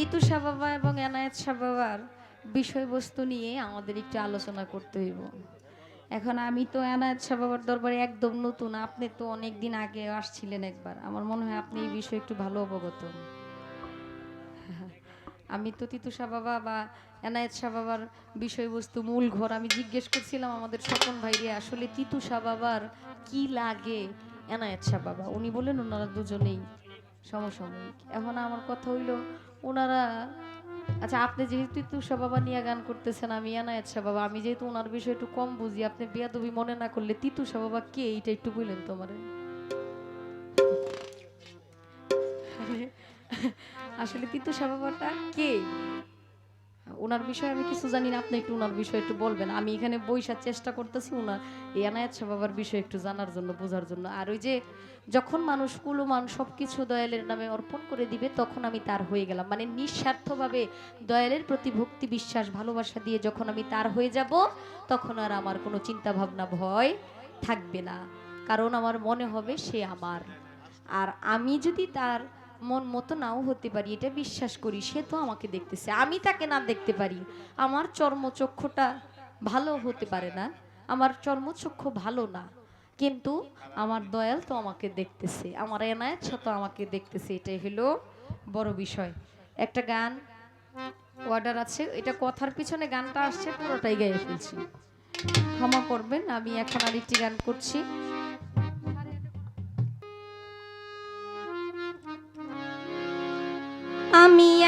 তিতু শাহ বাবা এবং এনায়েত শাহ বাবার বিষয়বস্তু নিয়ে আমাদের একটু আলোচনা করতে হইব। এখন আমি তো এনায়েত শাহ বাবার দরবারে একদম নতুন, আপনি তো অনেক দিন আগে আসছিলেন একবার। আমার মনে হয় আপনি এই বিষয়ে একটু ভালো অবগত। আমি তো তিতু শাহ বাবা বা এনায়েত শাহ বাবার বিষয়বস্তু মূল ঘর। আমি জিজ্ঞেস করছিলাম আমাদের স্বপন ভাইরে, আসলে তিতু শাহ বাবার কি লাগে এনায়েত শাহ বাবা উনি বলেন ওনারা দুজনেই সমসাময়িক। এখন আমার কথা হইল ওনারা আচ্ছা আপনি যেহেতু শাহ বাবা নিয়ে গান করতেছেন, আমি এনায়েত শাহ বাবা, আমি যেহেতু ওনার বিষয়ে একটু কম বুঝি, আপনি বিয়াদবি মনে না করলে তিতু শাহ বাবা কে? এইটা একটু বললেন তোমারে আসলে তিতু শাহ বাবাটা কে? ওনার বিষয়ে আমি কিছু জানি না, আপনি একটু ওনার বিষয়ে একটু বলবেন। আমি এখানে বইসার চেষ্টা করতেছি ওনার এই এনায়েত শাহ বাবার বিষয়ে একটু জানার জন্য, বোঝার জন্য। আর ওই যে যখন মানুষ কুলমান সব কিছু দয়ালের নামে অর্পণ করে দিবে, তখন আমি তার হয়ে গেলাম। মানে নিঃস্বার্থভাবে দয়ালের প্রতি ভক্তি, বিশ্বাস, ভালোবাসা দিয়ে যখন আমি তার হয়ে যাব, তখন আর আমার কোনো চিন্তা ভাবনা ভয় থাকবে না। কারণ আমার মনে হবে সে আমার। আর আমি যদি তার মন মতো নাও হতে পারি, এটা বিশ্বাস করি, সে তো আমাকে দেখতেছে। আমি তাকে না দেখতে পারি, আমার চর্মচক্ষুটা ভালো হতে পারে না, আমার চর্মচক্ষু ভালো না, কিন্তু আমার দয়াল তো আমাকে দেখতেছে, আমার এনায়ত তো আমাকে দেখতেছে, এটাই হলো বড় বিষয়। একটা গান অর্ডার আছে, এটা কথার পিছনে গানটা আসছে, পুরোটাই গাইয়ে ফেলছি। ক্ষমা করবেন, আমি এখন আরেকটি গান করছি।